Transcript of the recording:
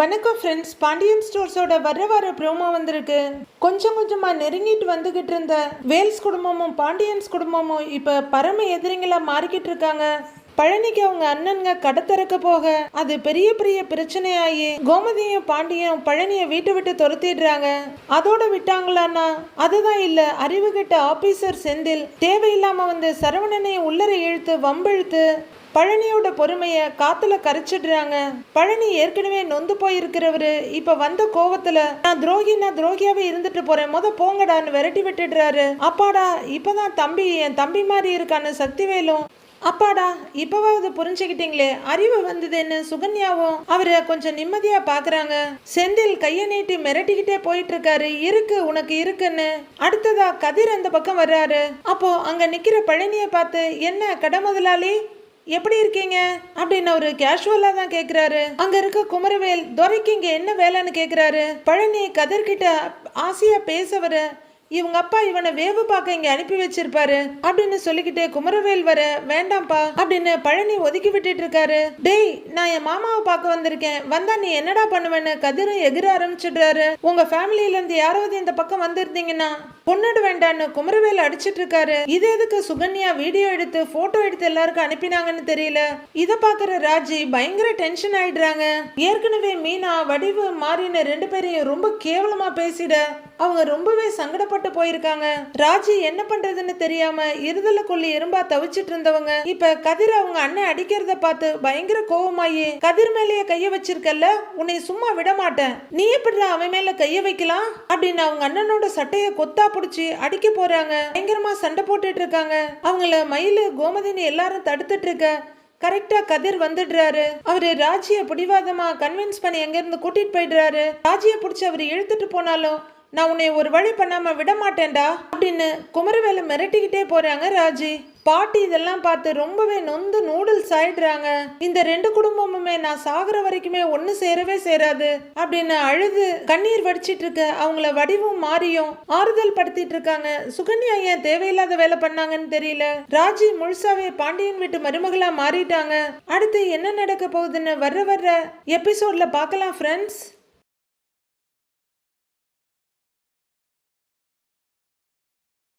வணக்கம் ஃப்ரெண்ட்ஸ் பாண்டியன் ஸ்டோர்ஸோட வர வர ப்ரோமோ வந்திருக்கு. கொஞ்சம் கொஞ்சமாக நெருங்கிட்டு வந்துகிட்டு இருந்த வேல்ஸ் குடும்பமும் பாண்டியன்ஸ் குடும்பமும் இப்போ பரம எதிரிங்களாக மாறிக்கிட்டு இருக்காங்க. பழனிக்கு அவங்க அண்ணனுங்க கடை திறக்க போக அது பெரிய பெரிய பிரச்சனையாகி கோமதியும் பாண்டியும் பழனியை வீட்டை விட்டு துரத்திடுறாங்க. அதோட விட்டாங்களான்னா? அதுதான் இல்ல அறிவு கிட்ட ஆபீசர் செந்தில் தேவையில்லாம வந்து சரவணனை உள்ளரை இழுத்து வம்பிழுத்து பழனியோட பொறுமையை காத்துல கரைச்சிடுறாங்க. பழனி ஏற்கனவே நொந்து போயிருக்கிறவரு. இப்ப வந்த கோவத்துல நான் துரோகி நான் துரோகியாவே இருந்துட்டு போறேன். முத போங்கடான்னு விரட்டி விட்டுடுறாரு. அப்பாடா இப்பதான் தம்பி என் தம்பி மாதிரி இருக்கான்னு சக்திவேலும் அப்பாடா இப்பவாவது புரிஞ்சுக்கிட்டீங்களே. அறிவு வந்ததுன்னு சுகன்யாவும் அவரை கொஞ்சம் நிம்மதியா பாக்குறாங்க. செந்தில் கைய நீட்டி மிரட்டிக்கிட்டே போயிட்டு இருக்காரு இருக்கு உனக்கு இருக்குன்னு. அடுத்ததா கதிர் அந்த பக்கம் வர்றாரு. அப்போ அங்க நிக்கிற பழனியை பார்த்து என்ன கடை முதலாளி? எப்படி இருக்கீங்க? அப்படின்னு அவரு கேஷுவலா தான் கேக்குறாரு. அங்க இருக்க குமரவேல் துரைக்கு இங்க என்ன வேலைன்னு கேக்குறாரு. பழனி கதர்கிட்ட ஆசையா பேசவரு இவங்க அப்பா இவனை வேவு பார்க்க இங்க அனுப்பி வச்சிருப்பாரு. அப்படின்னு சொல்லிக்கிட்டு குமரவேல் வர வேண்டாம்ப்பா அப்படின்னு பழனி ஒதுக்கி விட்டுட்டு இருக்காரு. டேய் நான் என் மாமாவை பார்க்க வந்திருக்கேன். வந்தா நீ என்னடா பண்ணுவேன்னு கதிரும் எகிர ஆரம்பிச்சிடுறாரு. உங்க ஃபேமிலியில இருந்து யாராவது இந்த பக்கம் வந்திருந்தீங்கன்னா பொண்ணுடு வேண்டான்னு குமரவேல் அடிச்சிட்டு இருக்காரு. இது எதுக்கு சுகன்யா வீடியோ எடுத்து போட்டோ எடுத்து எல்லாருக்கும் அனுப்பினாங்கன்னு தெரியல. இத பாக்குற ராஜி பயங்கர டென்ஷன் ஆயிடுறாங்க. ஏற்கனவே மீனா வடிவு மாறின ரெண்டு பேரையும் ரொம்ப கேவலமா பேசிட. அவங்க ரொம்பவே சங்கடப்பட்டு போயிருக்காங்க. ராஜி என்ன பண்றதுன்னு தெரியாம இருதல கொல்லி எறும்பா தவிச்சிட்டு இருந்தவங்க. இப்ப கதிர் அவங்க அண்ணன் அடிக்கிறத பார்த்து பயங்கர கோவமாயி கதிர் மேலேயே கைய வச்சிருக்கல்ல உன்னை சும்மா விட மாட்டேன் நீ எப்படி அவன் மேல கைய வைக்கலாம்? அப்படின்னு அவங்க அண்ணனோட சட்டைய கொத்தா புடிச்சு அடிக்க போறாங்க. பயங்கரமா சண்டை போட்டுட்டு இருக்காங்க. அவங்கள மயிலு கோமதினி எல்லாரும் தடுத்துட்டு இருக்க. கரெக்டா கதிர் வந்துடுறாரு. அவரு ராஜிய பிடிவாதமா கன்வின்ஸ் பண்ணி எங்க இருந்து கூட்டிட்டு போயிடுறாரு. ராஜிய பிடிச்சி அவர் இழுத்துட்டு போனாலும் நான் உன்னை ஒரு வழி பண்ணாம விட மாட்டேன்டா அப்படின்னு குமரவேலை மிரட்டிக்கிட்டே போறாங்க ராஜி. பாட்டி இதெல்லாம் பார்த்து ரொம்பவே நொந்து நூடுல்ஸ் ஆயிடுறாங்க. இந்த ரெண்டு குடும்பமுமே நான் சாகுற வரைக்குமே ஒன்று சேரவே சேராது அப்படின்னு அழுது கண்ணீர் வடிச்சிட்டு இருக்க அவங்கள வடிவும் மாறியும் ஆறுதல் படுத்திட்டு இருக்காங்க. சுகன்யா ஏன் தேவையில்லாத வேலை பண்ணாங்கன்னு தெரியல. ராஜி முழுசாவே பாண்டியன் வீட்டு மருமகளா மாறிட்டாங்க. அடுத்து என்ன நடக்க போகுதுன்னு வர்ற வர்ற எபிசோட்ல பார்க்கலாம் ஃப்ரெண்ட்ஸ்